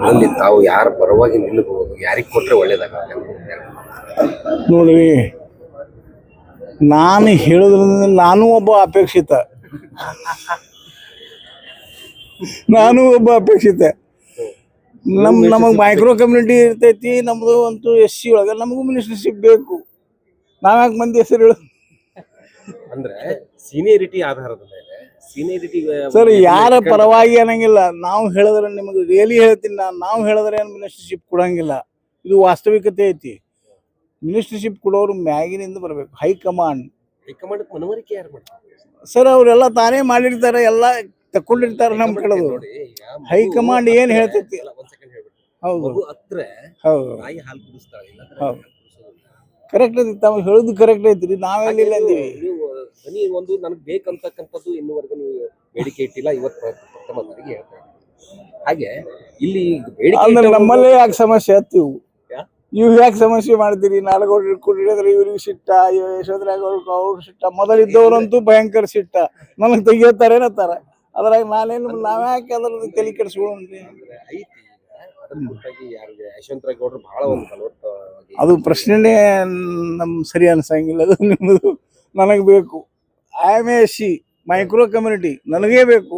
ಅದರಲ್ಲಿ ತಾವು ಯಾರ ಪರವಾಗಿ ನಿಲ್ಲಬಹುದು ಯಾರಿಗೆ ಕೊಟ್ಟರೆ ಒಳ್ಳೇದಾಗುತ್ತೆ ನೋಡಿ ನಾನು ಹೇಳೋದ್ರಿಂದ ನಾನು ಒಬ್ಬ ಅಪೇಕ್ಷಿತ. ನಾನು ಒಬ್ಬ ಅಪೇಕ್ಷಿತ. ನಮ್ ನಮಗೆ ಮೈಕ್ರೋ ಕಮ್ಯುನಿಟಿ ಇರ್ತೈತಿ ನಮ್ದು ಅಂತೂ ಎಸ್ ಸಿ ಒಳಗೆ ನಮಗೂ ಮಿನಿಸ್ಟರ್ಶಿಪ್ ಬೇಕು. ನಾವ್ಯಾಕೆ ಮಂದಿ ಹೆಸರು ಹೇಳು. ಅಂದ್ರೆ ಸೀನಿಯರಿಟಿ ಆಧಾರದ ಮೇಲೆ ಸೀನಿಯರಿಟಿ ಸರ್ ಯಾರ ಪರವಾಗಿ ಅನ್ನಂಗಿಲ್ಲ. ನಾವು ಹೇಳಿದ್ರೆ ನಿಮಗೆ ರಿಯಲಿ ಹೇಳ್ತೀನಿ ನಾನು. ನಾವು ಹೇಳಿದ್ರೆ ಏನು ಮಿನಿಸ್ಟರ್ಶಿಪ್ ಕೊಡಂಗಿಲ್ಲ. ಇದು ವಾಸ್ತವಿಕತೆ ಐತಿ. ಮಿನಿಸ್ಟರ್ಶಿಪ್ ಕೊಡೋರು ಮ್ಯಾಗಿನಿಂದ ಬರಬೇಕು. ಹೈಕಮಾಂಡ್. ಹೈಕಮಾಂಡ್ ಮನವರಿಕೆ ಯಾರು ಮಾಡ್ತಾರೆ? ಸರ್ ಅವರೆಲ್ಲ ತಾನೇ ಮಾಡಿರ್ತಾರೆ. ಎಲ್ಲ ತಕೊಂಡಿರ್ತಾರೆ ನಮ್ ಕಡೆದು. ನೋಡಿ ಈಗ ಮಗು ಹೈಕಮಾಂಡ್ ಏನ್ ಹೇಳ್ತೈತಿ? ಹೌದು. ಹೌದು. ಕರೆಕ್ಟ್ ಐತಿ. ತಾವು ಹೇಳುದು ಕರೆಕ್ಟ್ ಐತ್ರಿ ನಾವೆಲ್ಲ ಅಂದೀವಿ. ಧ್ವನಿ ಒಂದು ನನಗೆ ಬೇಕಂತಕ್ಕಂಥದ್ದು ಇನ್ನುವರೆಗೂ ನೀವು ಬೇಡಿಕೆ ಇಟ್ಟಿಲ್ಲ ಇವತ್ತು ಪ್ರಥಮ ಬಾರಿಗೆ ಹೇಳ್ತಾ ಇದ್ದೀನಿ. ಹಾಗೆ ಇಲ್ಲಿ ಬೇಡಿಕೆ ಅಂದ್ರೆ ಇಟ್ಟವರು- ನಮ್ಮಲ್ಲೇ ಯಾಕೆ ಸಮಸ್ಯೆ ಹತ್ತಿವು ಯಾ? ಇವ್ ಯಾಕೆ ಸಮಸ್ಯೆ ಮಾಡ್ತೀರಿ? ನಾಲ್ಕು ಕುಡಿದ್ರೆ ಇವ್ರಿಗೆ ಸಿಟ್ಟ ಇವ್ ಯಶೋಧರಾಗ ಅವ್ರು ಸಿಟ್ಟ. ಮೊದಲಿದ್ದವರಂತೂ ಭಯಂಕರ ಸಿಟ್ಟ. ನನಗೆ ತೆಗಿಯೋತಾರೆ ಏನತ್ತಾರ ಅದ್ರಾಗ ನಾನೇನು ನಾವ್ಯಾಕೆ ಅದ್ರ ತಲೆ ಕೆಡಿಸ್ಕೊಳ್ಳೋಣ್ರಿ ಅಂದ್ರೆ ಐತಿ ಈಗ ಅದ್ರ ಕುರಿತಾಗಿ ಯಾರಿಗೆ ಯಶವಂತರಾವ್ ಗೌಡ್ರು ಬಹಳ ಒಂದು ಫಲವತ್ತವಾಗಿ ಅದು ಪ್ರಶ್ನೆನೇ ನಮ್ ಸರಿ ಅನ್ಸಂಗಿಲ್ಲ. ಅದು ನಿಮ್ಮದು ನನಗೆ ಬೇಕು. I M A C micro community ನನಗೇ ಬೇಕು